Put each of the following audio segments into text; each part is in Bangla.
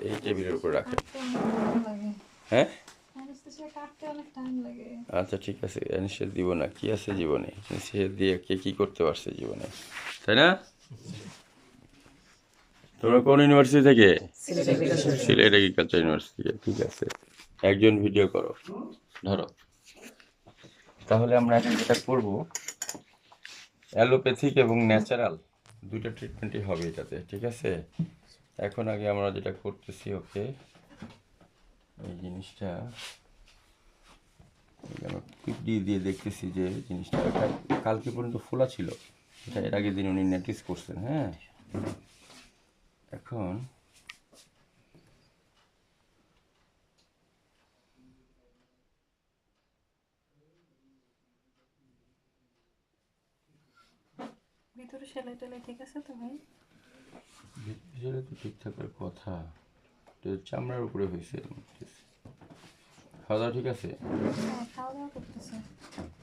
এই টেবিলের উপর রাখেন। হ্যাঁ? আচ্ছা ঠিক আছে দিব না। কি আছে জীবনে? দিয়ে কে কি করতে পারছে জীবনে? তাই না? তোমরা কোন ইউনিভার্সিটি থেকে? সিলেট এগ্রিকালচার ইউনিভার্সিটি থেকে ঠিক আছে। একজন ভিডিও করো। ধরো। তাহলে আমরা এখন যেটা করব অ্যালোপ্যাথিক এবং ন্যাচারাল দুটো ট্রিটমেন্টই হবে এটাতে। ঠিক আছে? এখন আগে আমরা যেটা করতেছি ওকে এই জিনিসটা দিয়ে দিয়ে দেখতেছি যে জিনিসটা কাল- কালকে পর্যন্ত ফোলা ছিল। এটা এর আগের দিন উনি নোটিস করছেন হ্যাঁ? এখন, ভিতরে সেলাই টেলাই ঠিক আছে তো ভাই? ভিতরে তো ঠিক থাকার কথা তো চামড়ার উপরে হয়েছে খাওয়া দাওয়া ঠিক আছে?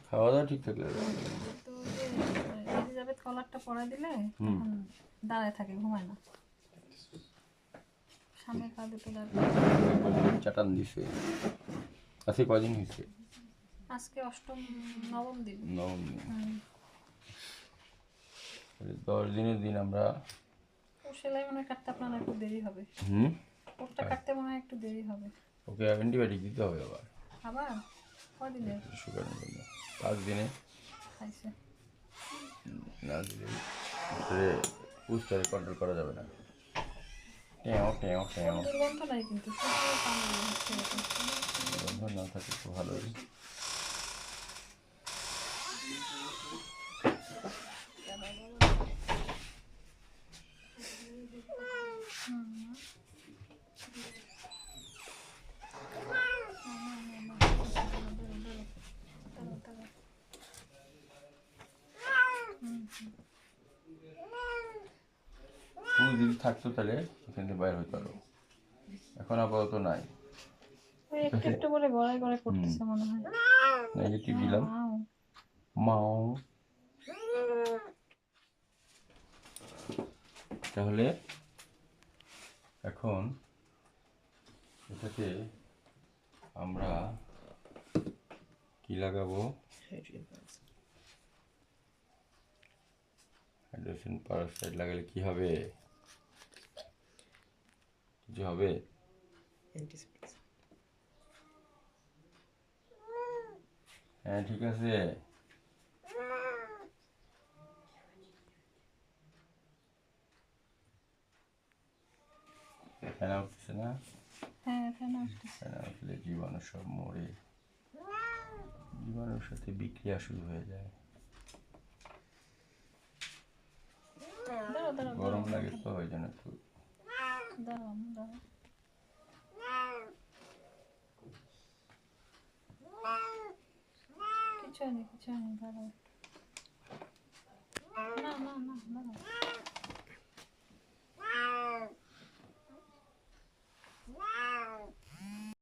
খাওয়া দাওয়া ঠিক থাকলে এলিজাবেথ কলারটা দিলে দাঁড়ায় থাকে ঘুমায় না। সামনে পা দুটো চাটান দিছে। আজকে কদিন হয়েছে? আজকে অষ্টম নবম দিন। নবম দিন। দশ দিনের দিন আমরা সেলাই মনে কাটতে আপনার একটু দেরি হবে। হুম? ওরটা কাটতে মনে হয় একটু দেরি হবে। ওকে অ্যান্টিবায়োটিক দিতে হবে আবার। আবার? কদিনের সুগারের জন্য পাঁচ দিনে। খাইছে না দিলে পুস্টারে কন্ট্রোল করা যাবে না। টেও টেও টেও দুর্গন্ধ নাই কিন্তু এরকম। না থাকে তো ভালোই পুরো যদি থাকতো তাহলে এখান থেকে বাইরে হতে পারো। এখন আপাতত নাই। একটু একটু করে গড়াই গড়াই করতেছে মনে হয়। নেগেটিভ দিলাম। মাও। তাহলে এখন এটাতে আমরা কি লাগাবো? হাইড্রোজেন পারক্সাইড লাগালে কি হবে? কিছু হবে? হ্যাঁ ঠিক আছে। ফেনা উঠছে না? হ্যাঁ ফ্যান আসতেছে ফেনা উঠলে জীবাণু সব মরে। জীবাণুর সাথে বিক্রিয়া শুরু হয়ে যায়। দাঁড়াও দাঁড়াও গরম লাগে তো ওই জন্য একটু দাঁড়াও দাঁড়াও কিছু হয়নি কিছু হয়নি দাঁড়াও না না না দাঁড়াও